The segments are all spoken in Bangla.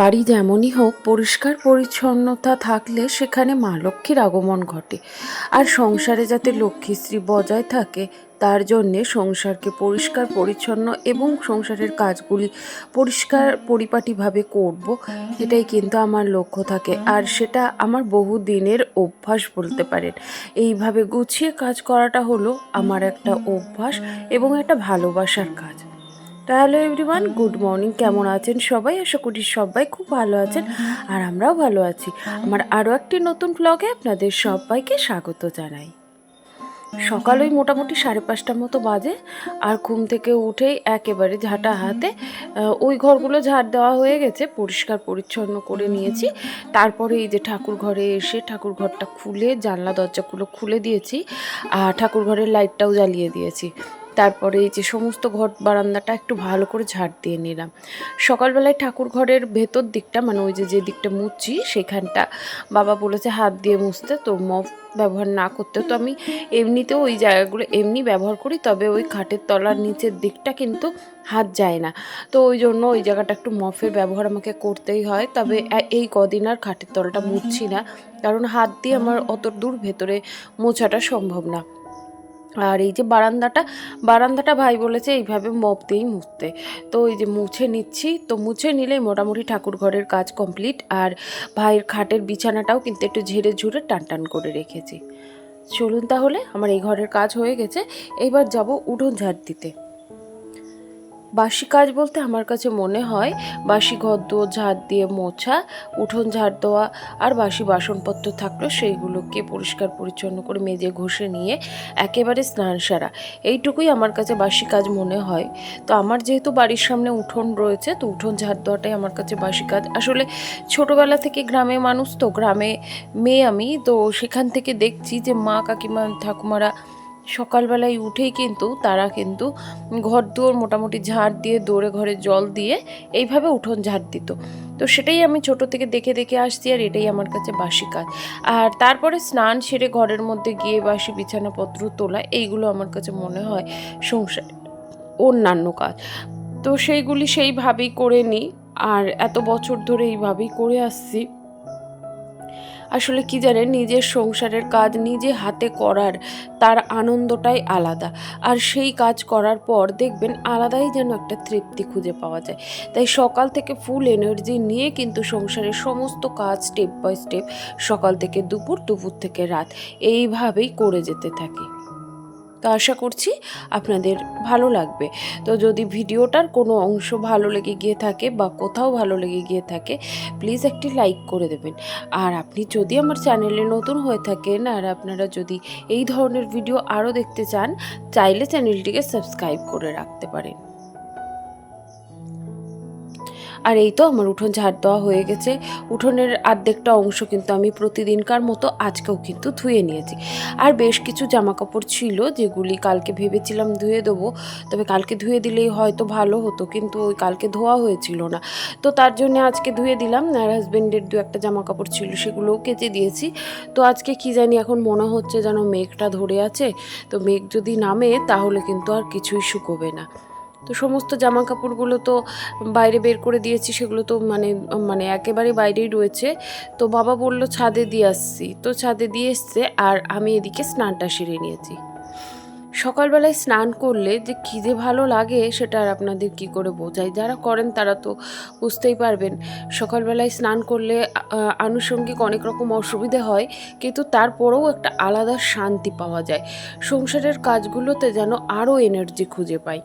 বাড়ি যেমনই হোক, পরিষ্কার পরিচ্ছন্নতা থাকলে সেখানে মা লক্ষ্মীর আগমন ঘটে। আর সংসারে যাতে লক্ষ্মীশ্রী বজায় থাকে, তার জন্যে সংসারকে পরিষ্কার, পরিচ্ছন্ন এবং সংসারের কাজগুলি পরিষ্কার, পরিপাটিভাবে করব, এটাই কিন্তু আমার লক্ষ্য থাকে। আর সেটা আমার বহু দিনের অভ্যাস বলতে পারেন। এইভাবে গুছিয়ে কাজ করাটা হলো আমার একটা অভ্যাস এবং একটা ভালোবাসার কাজ। হ্যালো এভরিওয়ান গুড মর্নিং কেমন আছেন সবাই? আশা করি সবাই খুব ভালো আছেন আর আমরাও ভালো আছি। আমার আরও একটি নতুন ব্লগে আপনাদের সবাইকে স্বাগত জানাই। সকাল ওই মোটামুটি সাড়ে পাঁচটার মতো বাজে আর ঘুম থেকে উঠেই একেবারে ঝাঁটা হাতে ওই ঘরগুলো ঝাড় দেওয়া হয়ে গেছে, পরিষ্কার পরিচ্ছন্ন করে নিয়েছি। তারপরে এই যে ঠাকুর ঘরে এসে ঠাকুর ঘরটা খুলে জানলা দরজাগুলো খুলে দিয়েছি আর ঠাকুর ঘরের লাইটটাও জ্বালিয়ে দিয়েছি। তারপরে এই যে সমস্ত ঘর বারান্দাটা একটু ভালো করে ঝাড় দিয়ে নিলাম। সকালবেলায় ঠাকুর ঘরের ভেতর দিকটা মানে ওই যে যে দিকটা মুছছি সেখানটা বাবা বলেছে হাত দিয়ে মুছতে, তো মফ ব্যবহার না করতে। তো আমি এমনিতেও ওই জায়গাগুলো এমনি ব্যবহার করি, তবে ওই খাটের তলার নিচের দিকটা কিন্তু হাত যায় না। তো ওই জন্য ওই জায়গাটা একটু মফের ব্যবহার আমাকে করতেই হয়, তবে এই কদিন আর খাটের তলাটা মুছছি না, কারণ হাত দিয়ে আমার অত দূর ভেতরে মোছাটা সম্ভব না। আর এই যে বারান্দাটা বারান্দাটা ভাই বলেছে এইভাবে মপ দিয়েই মুছতে। তো এই যে মুছে নিচ্ছি, তো মুছে নিলে মোটামুটি ঠাকুর ঘরের কাজ কমপ্লিট আর ভাইয়ের খাটের বিছানাটাও কিন্তু একটু ঝেড়ে ঝুড়ে টান টান করে রেখেছি। চলুন তাহলে, আমার এই ঘরের কাজ হয়ে গেছে এইবার যাব উঠোন ঝাড় দিতে। বাসি কাজ বলতে আমার কাছে মনে হয় বাসি ঘর দোর ঝাড় দিয়ে মোছা, উঠোন ঝাড় দেওয়া আর বাসি বাসনপত্র থাকল সেইগুলোকে পরিষ্কার পরিচ্ছন্ন করে মেজে ঘষে নিয়ে একেবারে স্নান সারা। এইটুকুই আমার কাছে বাসি কাজ মনে হয়। তো আমার যেহেতু বাড়ির সামনে উঠোন রয়েছে, তো উঠোন ঝাড় দেওয়াটাই আমার কাছে বাসি কাজ। আসলে ছোটোবেলা থেকে গ্রামে মানুষ তো, গ্রামে মেয়ে আমি, তো সেখান থেকে দেখছি যে মা কাকিমা, ঠাকুমারা সকালবেলায় উঠেই কিন্তু তারা কিন্তু ঘর দুয়ার মোটামুটি ঝাড় দিয়ে, দৌড়ে ঘরে জল দিয়ে এইভাবে উঠোন ঝাড় দিত। তো সেটাই আমি ছোট থেকে দেখে দেখে আসছি আর এটাই আমার কাছে বাসি কাজ। আর তারপরে স্নান সেরে ঘরের মধ্যে গিয়ে বাসি, বিছানাপত্র, তোলা এইগুলো আমার কাছে মনে হয় সংসার অন্যান্য কাজ। তো সেইগুলি সেইভাবেই করে নিই। আর এত বছর ধরে এইভাবেই করে আসছি। আসলে কি জানেন, নিজের সংসারের কাজ নিজে হাতে করার তার আনন্দটাই আলাদা। আর সেই কাজ করার পর দেখবেন আলাদাই যেন একটা তৃপ্তি খুঁজে পাওয়া যায়। তাই সকাল থেকে ফুল এনার্জি নিয়ে কিন্তু সংসারের সমস্ত কাজ স্টেপ বাই স্টেপ সকাল থেকে দুপুর দুপুর থেকে রাত এইভাবেই করে যেতে থাকি। তো আশা করছি আপনাদের ভালো লাগবে। তো যদি ভিডিওটার কোনো অংশ ভালো লেগে গিয়ে থাকে বা কোথাও ভালো লেগে গিয়ে থাকে প্লিজ একটি লাইক করে দেবেন। আর আপনি যদি আমার চ্যানেলে নতুন হয়ে থাকেন আর আপনারা যদি এই ধরনের ভিডিও আরও দেখতে চান, চাইলে চ্যানেলটিকে সাবস্ক্রাইব করে রাখতে পারেন। আর এই তো আমার উঠোন ঝাড় দেওয়া হয়ে গেছে। উঠোনের অর্ধেকটা অংশ কিন্তু আমি প্রতিদিনকার মতো আজকেও কিন্তু ধুয়ে নিয়েছি। আর বেশ কিছু জামা কাপড় ছিল যেগুলি কালকে ভেবেছিলাম ধুয়ে দেবো। তবে কালকে ধুয়ে দিলেই হয়তো ভালো হতো, কিন্তু ওই কালকে ধোয়া হয়েছিল না। তো তার জন্য আজকে ধুয়ে দিলাম। আর হাজব্যান্ডের দু একটা জামা কাপড় ছিল সেগুলোও কেচে দিয়েছি। তো আজকে কি জানি এখন মনে হচ্ছে যেন মেঘটা ধরে আছে। তো মেঘ যদি নামে তাহলে কিন্তু আর কিছুই শুকোবে না। তো সমস্ত জামা কাপড়গুলো তো বাইরে বের করে দিয়েছি, সেগুলো তো মানে মানে একেবারে বাইরেই রয়েছে। তো বাবা বলল, ছাদে দিয়ে আসছি। তো ছাদে দিয়ে এসছে আর আমি এদিকে স্নানটা সেরে নিয়েছি। সকালবেলায় স্নান করলে যে যে ভালো লাগে, সেটা আর আপনাদের কি করে বোঝাই? যারা করেন তারা তো বুঝতেই পারবেন। সকালবেলায় স্নান করলে আনুষঙ্গিক অনেক রকম অসুবিধে হয়, কিন্তু তারপরেও একটা আলাদা শান্তি পাওয়া যায়। সংসারের কাজগুলোতে যেন আরও এনার্জি খুঁজে পাই।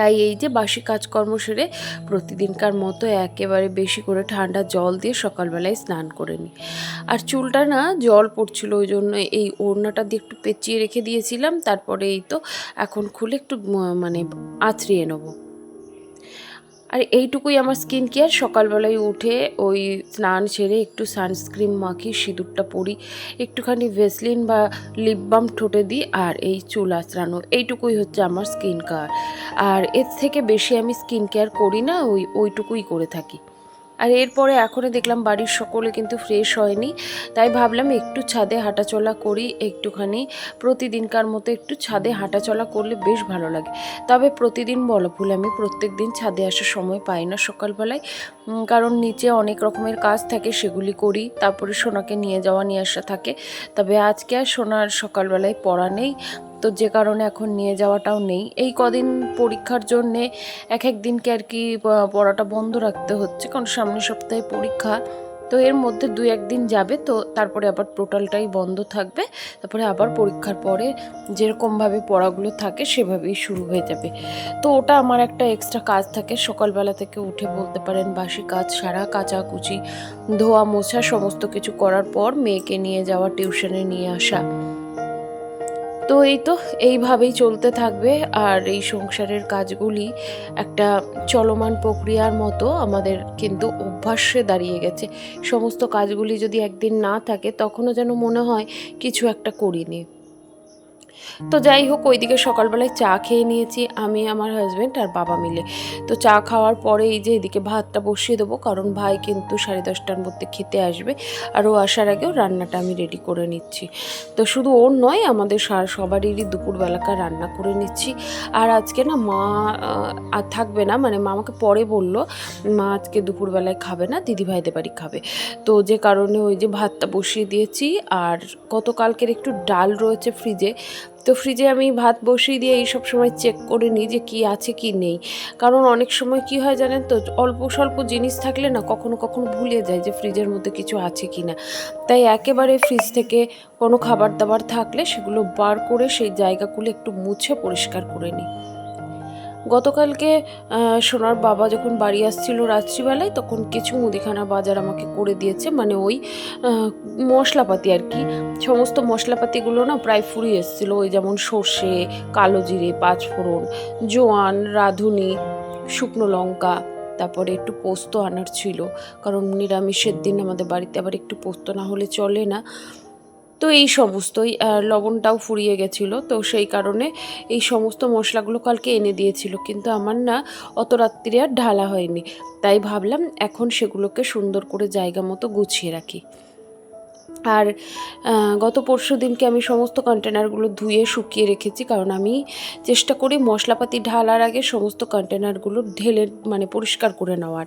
তাই এই যে বাসি কাজকর্ম সেরে প্রতিদিনকার মতো একেবারে বেশি করে ঠান্ডা জল দিয়ে সকালবেলায় স্নান করে নিই। আর চুলটা না জল পড়ছিল, ওই জন্য এই ওড়নাটা দিয়ে একটু পেঁচিয়ে রেখে দিয়েছিলাম, তারপরে এই তো এখন খুলে একটু মানে আঁচড়িয়ে নেব। আর এইটুকুই আমার স্কিন কেয়ার সকালবেলায় উঠে ওই স্নান সেরে একটু সানস্ক্রিন মাখি সিঁদুরটা পরি, একটুখানি ভেসলিন বা লিপ বাম ঠোঁটে দিই আর এই চুল আঁচড়ানো, এইটুকুই হচ্ছে আমার স্কিন কেয়ার আর এর থেকে বেশি আমি স্কিন কেয়ার করি না, ওই, ওইটুকুই করে থাকি। আর এরপরে এখনই দেখলাম বাড়ির সকলে কিন্তু ফ্রেশ হয়নি, তাই ভাবলাম একটু ছাদে হাঁটাচলা করি একটুখানি। প্রতিদিনকার মতো একটু ছাদে হাঁটাচলা করলে বেশ ভালো লাগে। তবে প্রতিদিন বলা ভুল, আমি প্রত্যেক দিন ছাদে আসার সময় পাই না সকালবেলায়। কারণ নিচে অনেক রকমের কাজ থাকে, সেগুলি করি, তারপরে সোনাকে নিয়ে যাওয়া, নিয়ে আসা থাকে। তবে আজকে আর সোনার সকালবেলায় পড়া নেই। তো যে কারণে এখন নিয়ে যাওয়াটাও নেই। এই কদিন পরীক্ষার জন্যে এক এক দিনকে আর কি পড়াটা বন্ধ রাখতে হচ্ছে, কারণ সামনের সপ্তাহে পরীক্ষা। তো এর মধ্যে দু একদিন যাবে, তো তারপরে আবার টোটালটাই বন্ধ থাকবে। তারপরে আবার পরীক্ষার পরে যেরকমভাবে পড়াগুলো থাকে, সেভাবেই শুরু হয়ে যাবে। তো ওটা আমার একটা এক্সট্রা কাজ থাকে, সকালবেলা থেকে উঠে বলতে পারেন বাসি কাজ, সারা কাচাকুচি ধোয়া মোছা, সমস্ত কিছু করার পর মেয়েকে নিয়ে যাওয়া, টিউশনে নিয়ে আসা। তো এই তো, এইভাবেই চলতে থাকবে। আর এই সংসারের কাজগুলি একটা চলমান প্রক্রিয়ার মতো আমাদের কিন্তু অভ্যাসে দাঁড়িয়ে গেছে। সমস্ত কাজগুলি যদি একদিন না থাকে, তখনও যেন মনে হয় কিছু একটা করিনি। তো যাই হোক, ওইদিকে সকালবেলায় চা খেয়ে নিয়েছি, আমি, আমার হাজব্যান্ড আর বাবা মিলে। তো চা খাওয়ার পরে এই যে এদিকে ভাতটা বসিয়ে দেবো, কারণ ভাই কিন্তু সাড়ে দশটার মধ্যে খেতে আসবে, আর ও আসার আগেও রান্নাটা আমি রেডি করে নিচ্ছি। তো শুধু ওর নয়, আমাদের সবারই দুপুরবেলাকার রান্না করে নিচ্ছি। আর আজকে না মা আর থাকবে না মানে মা আমাকে পরে বলল, মা আজকে দুপুরবেলায় খাবে না দিদিভাইদের বাড়ি খাবে। তো যে কারণে ওই যে ভাতটা বসিয়ে দিয়েছি, আর গতকালকের একটু ডাল রয়েছে ফ্রিজে তো ফ্রিজে আমি ভাত বসিয়ে দিয়ে এই সব সময় চেক করে নিই যে কি আছে, কি নেই। কারণ অনেক সময় কি হয় জানেন তো, অল্প স্বল্প জিনিস থাকলে না কখনো কখনো ভুলে যায় যে ফ্রিজের মধ্যে কিছু আছে কি না। তাই একেবারে ফ্রিজ থেকে কোনো খাবার দাবার থাকলে সেগুলো বার করে সেই জায়গাগুলো একটু মুছে পরিষ্কার করে নিই। গতকালকে সোনার বাবা যখন বাড়ি আসছিল রাত্রিবেলায়, তখন কিছু মুদিখানা বাজার আমাকে করে দিয়েছে। মানে ওই মশলাপাতি আর কি। সমস্ত মশলাপাতিগুলো না প্রায় ফুরিয়ে এসেছিল। ওই যেমন সর্ষে, কালো জিরে, পাঁচফোড়ন, জোয়ান, রাঁধুনি, শুকনো লঙ্কা, তারপরে একটু পোস্ত আনার ছিল। কারণ নিরামিষের দিন আমাদের বাড়িতে আবার একটু পোস্ত না হলে চলে না। তো এই সমস্তই লবণটাও ফুরিয়ে গেছিল। তো সেই কারণে এই সমস্ত মশলাগুলো কালকে এনে দিয়েছিল। কিন্তু আমার না অত রাত্রি আর ঢালা হয়নি। তাই ভাবলাম এখন সেগুলোকে সুন্দর করে জায়গা মতো গুছিয়ে রাখি। আর গত পরশু দিনকে আমি সমস্ত কন্টেনারগুলো ধুয়ে শুকিয়ে রেখেছি, কারণ আমি চেষ্টা করি মশলাপাতি ঢালার আগে সমস্ত কন্টেনারগুলো ঢেলে মানে পরিষ্কার করে নেওয়ার।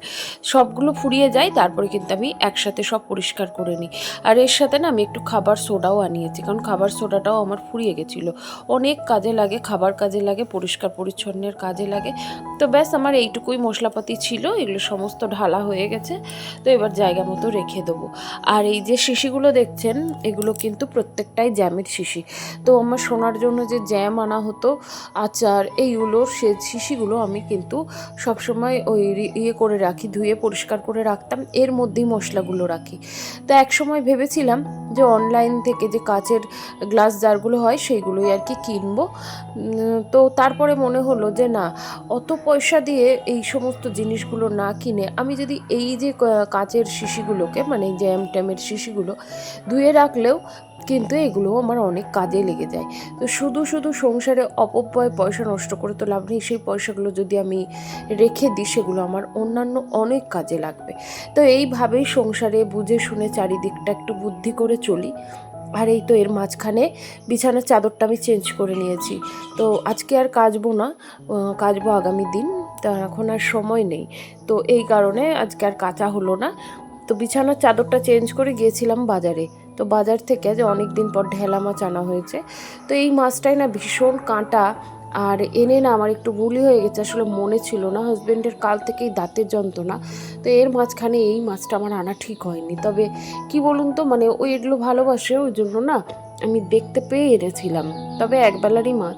সবগুলো ফুরিয়ে যায়, তারপরে কিন্তু আমি একসাথে সব পরিষ্কার করে নিই। আর এর সাথে না আমি একটু খাবার সোডাও আনিয়েছি, কারণ খাবার সোডাটাও আমার ফুরিয়ে গেছিল। অনেক কাজে লাগে, খাবার কাজে লাগে, পরিষ্কার পরিচ্ছন্নের কাজে লাগে। তো ব্যাস, আমার এইটুকুই মশলাপাতি ছিল, এগুলো সমস্ত ঢালা হয়ে গেছে। তো এবার জায়গা মতো রেখে দেবো। আর এই যে শিশিগুলো দেখছেন, এগুলো কিন্তু প্রত্যেকটাই জ্যামের শিশি। তো আমার সোনার জন্য যে জ্যাম আনা হতো, আচার এইগুলোর সে শিশিগুলো আমি কিন্তু সবসময় ওই ইয়ে করে রাখি, ধুয়ে পরিষ্কার করে রাখতাম, এর মধ্যেই মশলাগুলো রাখি। তো এক সময় ভেবেছিলাম যে অনলাইন থেকে যে কাচের গ্লাস জারগুলো হয়, সেইগুলোই আর কি কিনবো। তো তারপরে মনে হলো যে না, অত পয়সা দিয়ে এই সমস্ত জিনিসগুলো না কিনে, আমি যদি এই যে কাচের শিশিগুলোকে মানে জ্যাম ট্যামের শিশিগুলো ধুয়ে রাখলেও কিন্তু এগুলো আমার অনেক কাজে লেগে যায়। তো শুধু শুধু সংসারে অপব্যয়, পয়সা নষ্ট করে তো লাভ নেই, সেই পয়সাগুলো যদি আমি রেখে দিই, সেগুলো আমার অন্যান্য অনেক কাজে লাগবে। তো এইভাবেই সংসারে বুঝে শুনে চারিদিকটা একটু বুদ্ধি করে চলি। আর এই তো এর মাঝখানে বিছানার চাদরটা আমি চেঞ্জ করে নিয়েছি। তো আজকে আর কাচবো না কাচবো আগামী দিন। তা এখন আর সময় নেই। তো এই কারণে আজকে আর কাচা হলো না। তো বিছানার চাদরটা চেঞ্জ করে গিয়েছিলাম বাজারে। তো বাজার থেকে যে অনেক দিন পর ঢেলা মাছ আনা হয়েছে। তো এই মাছটাই না ভীষণ কাঁটা আর এনে না আমার একটু ভুলই হয়ে গেছে, আসলে মনে ছিল না হাজব্যান্ডের কাল থেকেই দাঁতের যন্ত্রণা। তো এর মাঝখানে এই মাছটা আমার আনা ঠিক হয়নি। তবে কি বলুন তো মানে ওই এগুলো ভালোবাসে, ওই জন্য না আমি দেখতে পেয়ে এনেছিলাম। তবে একবেলারই মাছ।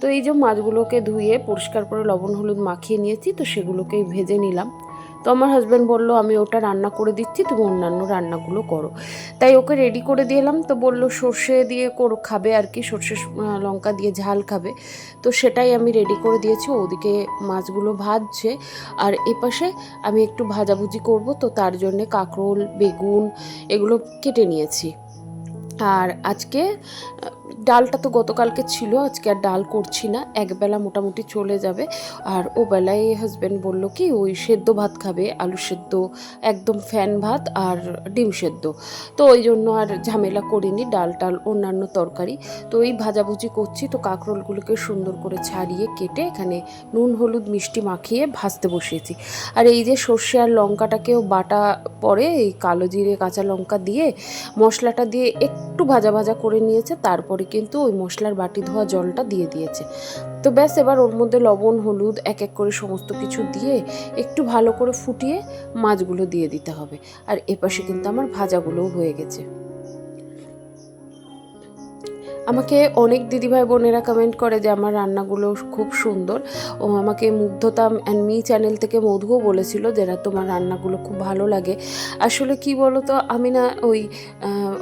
তো এই যে মাছগুলোকে ধুয়ে পরিষ্কার করে লবণ হলুদ মাখিয়ে নিয়েছি, তো সেগুলোকেই ভেজে নিলাম। তো আমার হাজব্যান্ড বলল, আমি ওটা রান্না করে দিচ্ছি, তুমি অন্যান্য রান্নাগুলো করো। তাই ওকে রেডি করে দিলাম তো বলল, সর্ষে দিয়ে করো, খাবে আর কি, সর্ষে লঙ্কা দিয়ে ঝাল খাবে। তো সেটাই আমি রেডি করে দিয়েছি। ওদিকে মাছগুলো ভাজছে। আর এপাশে আমি একটু ভাজাভুজি করব। তো তার জন্যে কাঁকরোল, বেগুন এগুলো কেটে নিয়েছি। আর আজকে ডালটা তো গতকালকে ছিল, আজকে আর ডাল করছি না। একবেলা মোটামুটি চলে যাবে। আর ও বেলায় হাজব্যান্ড বলল কি, ওই সেদ্ধ ভাত খাবে, আলু সেদ্ধ, একদম ফ্যান ভাত আর ডিম সেদ্ধ। তো ওই জন্য আর ঝামেলা করিনি, ডাল টাল অন্যান্য তরকারি। তো এই ভাজাভুজি করছি, তো কাঁকরোলগুলোকে সুন্দর করে ছাড়িয়ে কেটে এখানে নুন, হলুদ, মিষ্টি মাখিয়ে ভাজতে বসিয়েছি। আর এই যে সর্ষে আর লঙ্কাটাকেও বাটা পরে এই কালো জিরে, কাঁচা লঙ্কা দিয়ে মশলাটা দিয়ে একটু ভাজা ভাজা করে নিয়েছে, তারপরে কিন্তু ওই মশলার বাটি ধোয়া জলটা দিয়ে দিয়েছে। তো ব্যাস, এবার ওর মধ্যে লবণ, হলুদ এক এক করে সমস্ত কিছু দিয়ে একটু ভালো করে ফুটিয়ে মাছগুলো দিয়ে দিতে হবে। আর এপাশে কিন্তু আমার ভাজাগুলোও হয়ে গেছে। আমাকে অনেক দিদিভাই বোনেরা কমেন্ট করে যে আমার রান্নাগুলো খুব সুন্দর। ও আমাকে মুগ্ধতা অ্যান্ড মি চ্যানেল থেকে মধুও বলেছিল যেটা তোমার রান্নাগুলো খুব ভালো লাগে। আসলে কি বলো তো আমি না ওই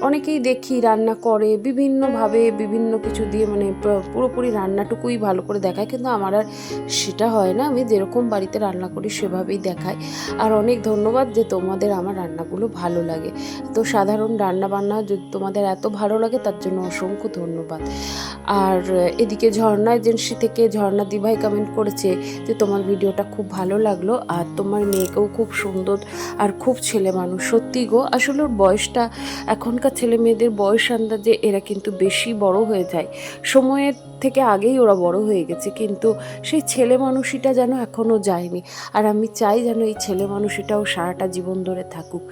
অনেকেই দেখি রান্না করে, বিভিন্নভাবে বিভিন্ন কিছু দিয়ে মানে পুরোপুরি রান্নাটুকুই ভালো করে দেখায়, কিন্তু আমার আর সেটা হয় না। আমি যেরকম বাড়িতে রান্না করি সেভাবেই দেখাই। আর অনেক ধন্যবাদ যে তোমাদের আমার রান্নাগুলো ভালো লাগে। তো সাধারণ রান্না বান্না যদি তোমাদের এত ভালো লাগে, তার জন্য অসংখ্য ধন্যবাদ। আর এদিকে ঝর্ণা এজেন্সি থেকে ঝর্ণা দিভাই কমেন্ট করেছে যে, তোমার ভিডিওটা খুব ভালো লাগল আর তোমার মেয়েকেও খুব সুন্দর আর খুব ছেলে মানুষ। সত্যি গো, আসলে ওর বয়সটা, এখনকার ছেলে মেয়েদের বয়স আন্দাজে এরা কিন্তু বেশি বড় হয়ে যায়। সময়ের থেকে আগেই ওরা বড় হয়ে গেছে, কিন্তু সেই ছেলে মানুষিটা যেন এখনও যায়নি। আর আমি চাই যেন এই ছেলে মানুষিটাও সারাটা জীবন ধরে থাকুক।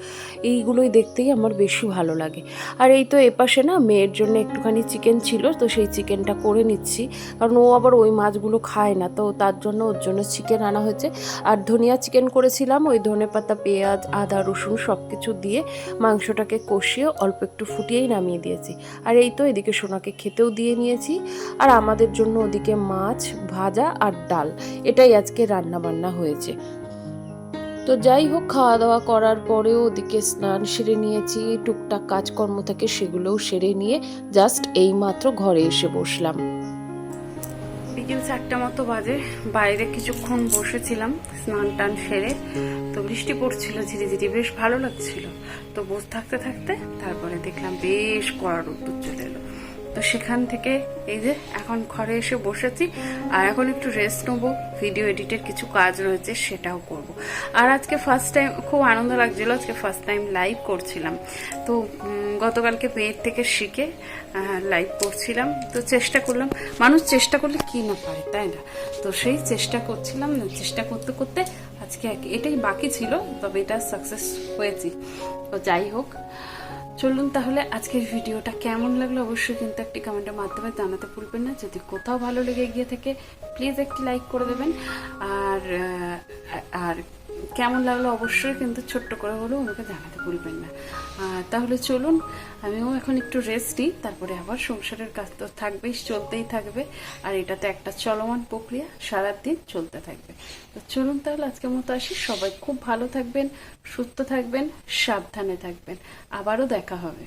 এইগুলোই দেখতেই আমার বেশি ভালো লাগে। আর এই তো এপাশে না, মেয়ের জন্য একটুখানি ছিল, তো সেই চিকেনটা করে নিচ্ছি। কারণ ও আবার ওই মাছগুলো খায় না, তো তার জন্য ওর জন্য চিকেন আনা হয়েছে। আর ধনিয়া চিকেন করেছিলাম, ওই ধনে পাতা, পেঁয়াজ, আদা, রসুন সব কিছু দিয়ে মাংসটাকে কষিয়ে অল্প একটু ফুটিয়েই নামিয়ে দিয়েছি। আর এই তো এদিকে সোনাকে খেতেও দিয়ে নিয়েছি। আর আমাদের জন্য ওদিকে মাছ, ভাজা আর ডাল, এটাই আজকে রান্না বান্না হয়েছে। তো যাই হোক খাওয়া দাওয়া করার পরেও ওদিকে স্নান সেরে নিয়েছি, টুকটাক কাজকর্ম থাকে সেগুলোও সেরে নিয়ে জাস্ট এই মাত্র ঘরে এসে বসলাম। বিকেল চারটা মতো বাজে, বাইরে কিছুক্ষণ বসেছিলাম, স্নান টান সেরে, তো বৃষ্টি পড়ছিল ঝিরিঝিরি, বেশ ভালো লাগছিল। তো বসে থাকতে থাকতে তারপরে দেখলাম বেশ কড়া রোদ্দুর চলে তো সেখান থেকে এই যে এখন ঘরে এসে বসেছি। আর এখন একটু রেস্ট নেব। ভিডিও এডিটের কিছু কাজ রয়েছে, সেটাও করব। আর আজকে ফার্স্ট টাইম খুব আনন্দ লাগছিল, আজকে ফার্স্ট টাইম লাইভ করছিলাম। তো গতকালকে মেয়ের থেকে শিখে লাইভ করছিলাম। তো চেষ্টা করলাম। মানুষ চেষ্টা করলে কি না পারে, তাই না? তো সেই চেষ্টা করছিলাম। না চেষ্টা করতে করতে আজকে এটাই বাকি ছিল, তবে এটা সাকসেস হয়েছি। তো যাই হোক চলুন তাহলে আজকের ভিডিওটা কেমন লাগল অবশ্যই কিন্তু একটি কমেন্টের মাধ্যমে জানাতে ভুলবেন না। যদি কোথাও ভালো লেগে গিয়ে থাকে প্লিজ একটি লাইক করে দেবেন। আর আর কেমন লাগল অবশ্যই কিন্তু ছোট্ট করে হলেও আমাকে জানাতে ভুলবেন না। তাহলে চলুন, আমিও এখন একটু রেস্ট নিই, তারপরে আবার সংসারের কাজ তো থাকবেই, চলতেই থাকবে। আর এটা তো একটা চলমান প্রক্রিয়া সারাদিন চলতে থাকবে। তো চলুন তাহলে আজকের মতো আসি। সবাই খুব ভালো থাকবেন, সুস্থ থাকবেন, সাবধানে থাকবেন। আবারও দেখা হবে।